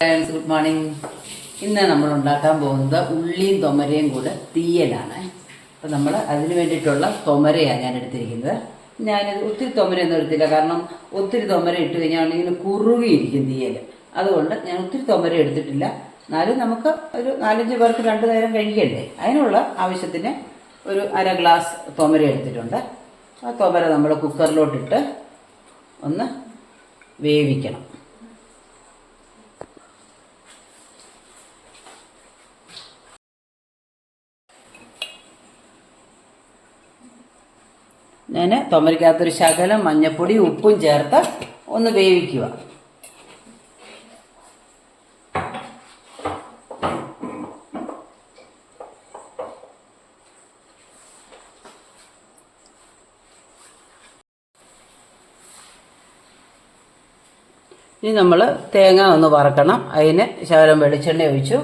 Friends good morning ഇന്ന് നമ്മൾ ഉണ്ടാക്കാൻ പോകുന്നത് ഉള്ളിയും തൊമരയും കൂടെ തീയലാണ്. അപ്പം നമ്മൾ അതിന് വേണ്ടിയിട്ടുള്ള തൊമരയാണ് ഞാൻ എടുത്തിരിക്കുന്നത്. ഞാനിത് ഒത്തിരി തൊമരയൊന്നും എടുത്തില്ല. കാരണം ഒത്തിരി തൊമര ഇട്ട് കഴിഞ്ഞാൽ ഇങ്ങനെ കുറുകിയിരിക്കും തീയൽ അതുകൊണ്ട് ഞാൻ ഒത്തിരി തൊമര എടുത്തിട്ടില്ല. എന്നാലും നമുക്ക് ഒരു നാലഞ്ച് പേർക്ക് രണ്ട് നേരം കഴിക്കണ്ടേ? അതിനുള്ള ആവശ്യത്തിന് ഒരു അര ഗ്ലാസ് തൊമര എടുത്തിട്ടുണ്ട്. ആ തൊമര നമ്മൾ കുക്കറിലോട്ടിട്ട് ഒന്ന് വേവിക്കണം. ഞാൻ തൊമരിക്കകത്തൊരു ശകലം മഞ്ഞപ്പൊടി ഉപ്പും ചേർത്ത് ഒന്ന് വേവിക്കുക. ഇനി നമ്മൾ തേങ്ങ ഒന്ന് വറക്കണം. അതിന് ശകലം വെളിച്ചെണ്ണ ഒഴിച്ചു.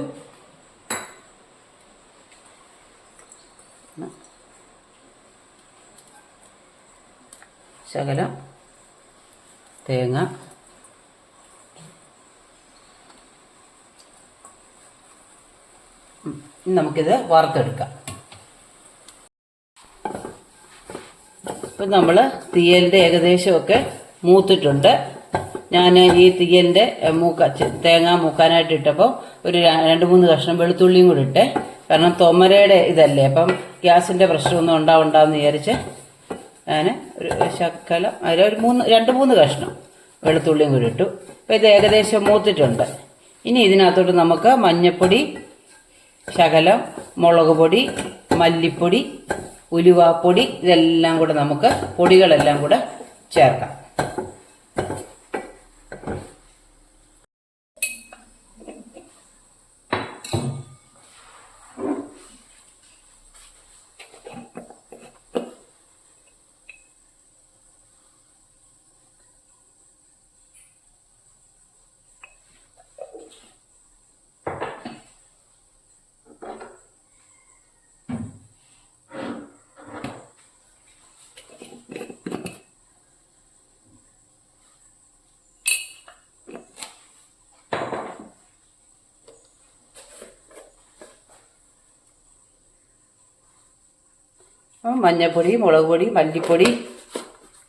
ശകലം തേങ്ങ നമുക്കിത് വറുത്തെടുക്കാം. ഇപ്പം നമ്മൾ തീയലിന്റെ ഏകദേശമൊക്കെ മൂത്തിട്ടുണ്ട്. ഞാൻ ഈ തീയലിന്റെ മൂക്ക തേങ്ങ മൂക്കാനായിട്ട് ഇട്ടപ്പോൾ ഒരു രണ്ട് മൂന്ന് കഷ്ണം വെളുത്തുള്ളിയും കൂടി ഇട്ടേ. കാരണം തൊമരയുടെ ഇതല്ലേ അപ്പം ഗ്യാസിന്റെ പ്രശ്നമൊന്നും ഉണ്ടാവണ്ടെന്ന് വിചാരിച്ച് ഞാൻ ഒരു ശക്കലം അതിൽ ഒരു മൂന്ന് രണ്ട് മൂന്ന് കഷ്ണം വെളുത്തുള്ളിയും കൂടി ഇട്ടു. അപ്പോൾ ഇത് ഏകദേശം മൂത്തിട്ടുണ്ട്. ഇനി ഇതിനകത്തോട്ട് നമുക്ക് മഞ്ഞപ്പൊടി ശകലം മുളക് പൊടി മല്ലിപ്പൊടി ഉലുവാപ്പൊടി ഇതെല്ലാം കൂടെ നമുക്ക് പൊടികളെല്ലാം കൂടെ ചേർക്കാം. മഞ്ഞൾപ്പൊടി മുളക് പൊടി മല്ലിപ്പൊടി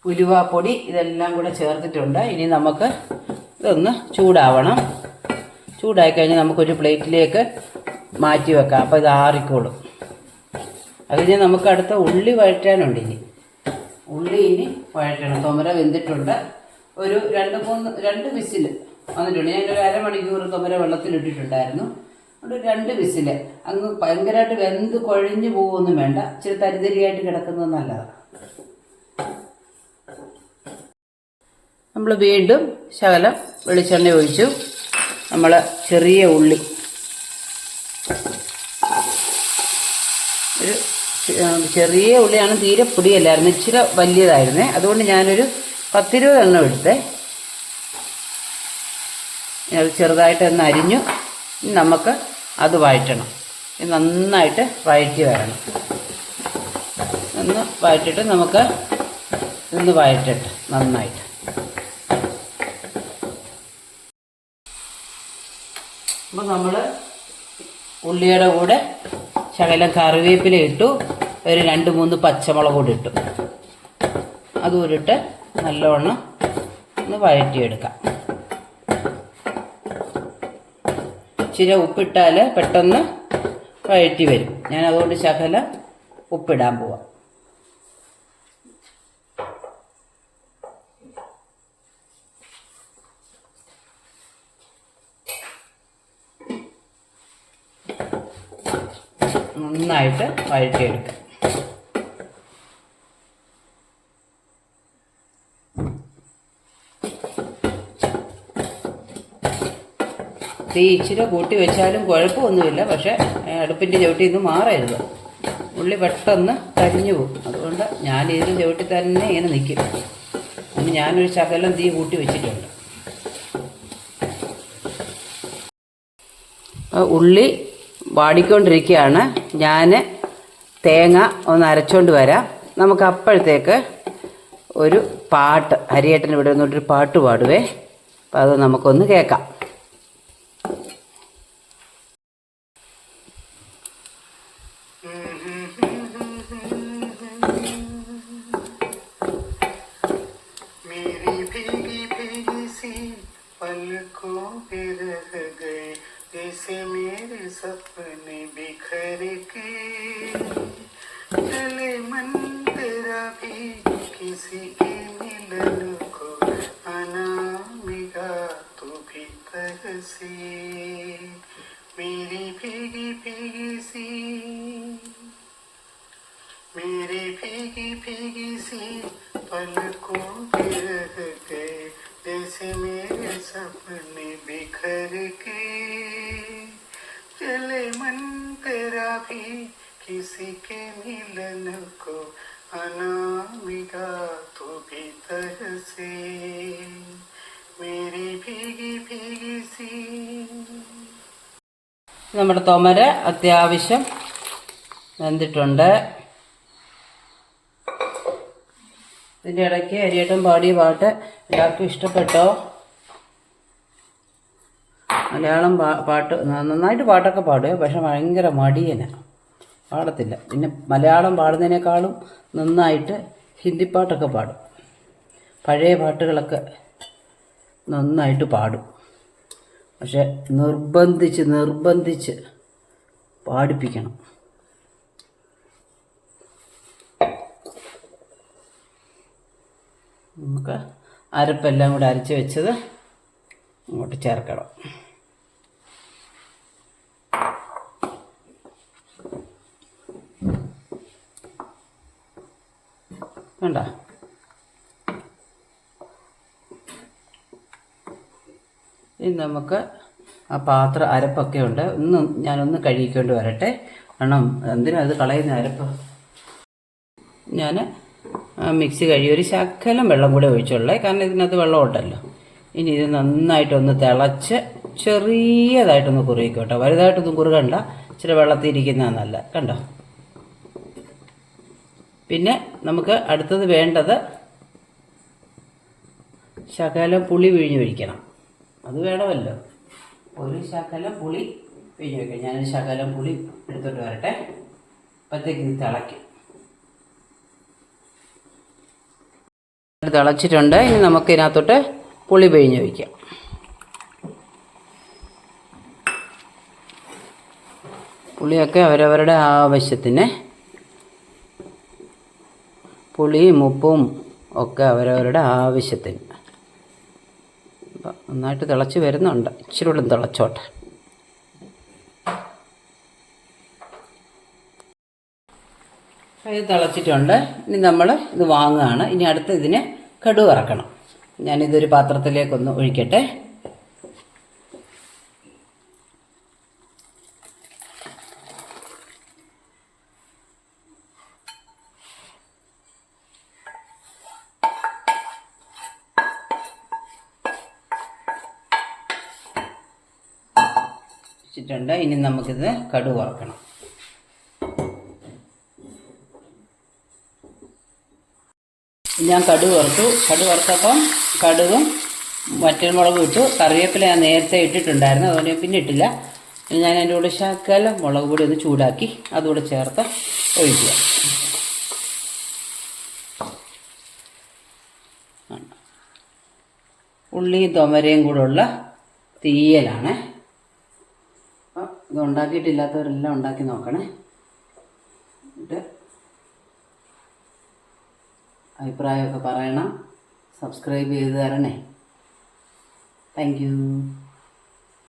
ഉലുവാപ്പൊടി ഇതെല്ലാം കൂടെ ചേർത്തിട്ടുണ്ട്. ഇനി നമുക്ക് ഇതൊന്ന് ചൂടാവണം. ചൂടായി കഴിഞ്ഞാൽ നമുക്കൊരു പ്ലേറ്റിലേക്ക് മാറ്റി വെക്കാം. അപ്പോൾ ഇത് ആറിക്കോളും. അതിന് നമുക്ക് അടുത്ത ഉള്ളി വഴറ്റാനുണ്ട് ഇനി. ഉള്ളി ഇനി വഴറ്റണം. തൊമര വെന്തിട്ടുണ്ട്. ഒരു രണ്ട് മൂന്ന് രണ്ട് വിസിൽ വന്നിട്ടുണ്ട്. ഞാൻ ഒരു അരമണിക്കൂർ തൊമര വെള്ളത്തിലിട്ടിട്ടുണ്ടായിരുന്നു. അതുകൊണ്ട് രണ്ട് വിസിൽ അങ്ങ് ഭയങ്കരമായിട്ട് വെന്ത് കുഴഞ്ഞു പോകുമൊന്നും വേണ്ട. ഇച്ചിരി തരിതരിയായിട്ട് കിടക്കുന്നത് നല്ലതാണ് നമ്മൾ വീണ്ടും ശകലം വെളിച്ചെണ്ണ ഒഴിച്ചു. നമ്മൾ ചെറിയ ഉള്ളി. ഒരു ചെറിയ ഉള്ളിയാണ് തീരെ പൊടിയല്ലായിരുന്നു ഇച്ചിരി വലിയതായിരുന്നേ. അതുകൊണ്ട് ഞാനൊരു പത്തിരുപത് എണ്ണം എടുത്തേ. അത് ചെറുതായിട്ട് ഒന്ന് അരിഞ്ഞു നമുക്ക് അത് വഴറ്റണം. നന്നായിട്ട് വഴറ്റി വരണം. ഒന്ന് വഴറ്റിട്ട് നമുക്ക് ഒന്ന് വഴറ്റട്ടെ നന്നായിട്ട്. അപ്പോൾ നമ്മൾ ഉള്ളിയുടെ കൂടെ ശകലം കറിവേപ്പില ഇട്ടു ഒരു രണ്ട് മൂന്ന് പച്ചമുളക് കൂടി ഇട്ടു. അതുകൂടി ഇട്ട് നല്ലവണ്ണം ഒന്ന് വഴറ്റിയെടുക്കാം. ഇച്ചിരി ഉപ്പിട്ടാൽ പെട്ടെന്ന് വഴറ്റി വരും. ഞാൻ അതുകൊണ്ട് ശകലം ഉപ്പിടാൻ പോവാം. നന്നായിട്ട് വഴറ്റിയെടുക്കാം. തീ ഇച്ചിരി കൂട്ടി വെച്ചാലും കുഴപ്പമൊന്നുമില്ല പക്ഷേ അടുപ്പിന്റെ ചവിട്ടിൽ നിന്ന് മാറരുത്. ഉള്ളി പെട്ടെന്ന് കരിഞ്ഞു പോകും. അതുകൊണ്ട് ഞാൻ ഇതിന് ചവിട്ടി തന്നെ ഇങ്ങനെ നിൽക്കും അപ്പം ഞാനൊരു ശകലം തീ കൂട്ടി വെച്ചിട്ടുണ്ട്. ഉള്ളി വാടിക്കൊണ്ടിരിക്കുകയാണ്. ഞാൻ തേങ്ങ ഒന്ന് അരച്ചുകൊണ്ട് വരാം. നമുക്ക് അപ്പോഴത്തേക്ക് ഒരു പാട്ട് ഹരിയേട്ടൻ ഇവിടെ നിന്നൊരു പാട്ട് പാടുവേ. അപ്പോൾ അത് നമുക്കൊന്ന് കേൾക്കാം. को भी रह गए, जैसे मेरे सपने बिखर के। चले मन तेरा भी किसी के मिलन को अनामिका तू भी तरसे मेरी भीगी भीगी सी, मेरी भीगी भीगी सी पलकों पे रह जैसे मेरे सपने बिखर के चले मन तेरा भी किसी के मिलन को अनामिका तो भी तरसे मेरी भीगी भीगी सी നമ്മുടെ തൊമര അത്യാവശ്യം വെന്തിട്ടുണ്ട് ഇതിന്റെ ഇടയ്ക്ക് അരിയേട്ടൻ പാടിയ പാട്ട് എല്ലാവർക്കും ഇഷ്ടപ്പെട്ടോ? മലയാളം പാട്ട് നന്നായിട്ട് പാട്ടൊക്കെ പാടുക പക്ഷെ ഭയങ്കര മടിയനാണ് പാടത്തില്ല. പിന്നെ മലയാളം പാടുന്നതിനേക്കാളും നന്നായിട്ട് ഹിന്ദി പാട്ടൊക്കെ പാടും. പഴയ പാട്ടുകളൊക്കെ നന്നായിട്ട് പാടും. പക്ഷെ നിർബന്ധിച്ച് നിർബന്ധിച്ച് പാടിപ്പിക്കണം. നമുക്ക് അരപ്പെല്ലാം കൂടെ അരച്ച് വെച്ചത് അങ്ങോട്ട് ചേർക്കണം. വേണ്ട ഇനി നമുക്ക് ആ പാത്രം അരപ്പൊക്കെ ഉണ്ട്. ഒന്ന് ഞാനൊന്ന് കഴുകിക്കൊണ്ട് വരട്ടെ. കാരണം എന്തിനാ അത് കളയുന്ന അരപ്പ്? ഞാൻ മിക്സി കഴുകി ഒരു ശകലം വെള്ളം കൂടെ ഒഴിച്ചുള്ളേ. കാരണം ഇതിനകത്ത് വെള്ളം ഉണ്ടല്ലോ. ഇനി ഇത് നന്നായിട്ടൊന്ന് തിളച്ച് ചെറിയതായിട്ടൊന്ന് കുറുകിക്കോട്ടെ. വലുതായിട്ടൊന്നും കുറുകണ്ട. ഇച്ചിരി വെള്ളത്തിൽ ഇരിക്കുന്നതാണ് നല്ല. കണ്ടോ? പിന്നെ നമുക്ക് അടുത്തത് വേണ്ടത് ശകലം പുളി പിഴിഞ്ഞ് ഒഴിക്കണം. അത് വേണമല്ലോ. ഒരു ശകലം പുളി പിഴിഞ്ഞ് വയ്ക്കാം ഞാനൊരു ശകലം പുളി എടുത്തോട്ട് വരട്ടെ. അപ്പോഴത്തേക്ക് ഇത് തിളയ്ക്കും. തിളച്ചിട്ടുണ്ട്. ഇനി നമുക്ക് ഇതിനകത്തോട്ട് പുളി പിഴിഞ്ഞ് വയ്ക്കാം പുളിയൊക്കെ അവരവരുടെ ആവശ്യത്തിന് പുളിയും ഉപ്പും ഒക്കെ അവരവരുടെ ആവശ്യത്തിന്. നന്നായിട്ട് തിളച്ച് വരുന്നുണ്ട്. ഇച്ചിരി കൂടെ തിളച്ചോട്ടെ. ഇത് തിളച്ചിട്ടുണ്ട്. ഇനി നമ്മൾ ഇത് വാങ്ങുകയാണ്. ഇനി അടുത്ത് ഇതിന് കടുവ് ഇറക്കണം ഞാനിതൊരു പാത്രത്തിലേക്കൊന്ന് ഒഴിക്കട്ടെ. ഇനി നമുക്കിത് കടുക് വറക്കണം. ഞാൻ കടുക് വറുത്തു. കടുക് വറുത്തപ്പം കടുകും വറ്റൽമുളകും ഇട്ടു. കറിവേപ്പില ഞാൻ നേരത്തെ ഇട്ടിട്ടുണ്ടായിരുന്നു. അതുകൊണ്ട് ഞാൻ പിന്നെ ഇട്ടില്ല. ഞാൻ അതിന്റെ കൂടെ ശകലം മുളക് പൊടി ഒന്ന് ചൂടാക്കി അതുകൂടെ ചേർത്ത് ഒഴിക്കുക. ഉള്ളിയും തൊമരയും കൂടെ ഉള്ള തീയലാണ് ഇത് ഉണ്ടാക്കിയിട്ടില്ലാത്തവരെല്ലാം ഉണ്ടാക്കി നോക്കണേ. എന്നിട്ട് അഭിപ്രായമൊക്കെ പറയണം. സബ്സ്ക്രൈബ് ചെയ്ത് തരണേ. താങ്ക്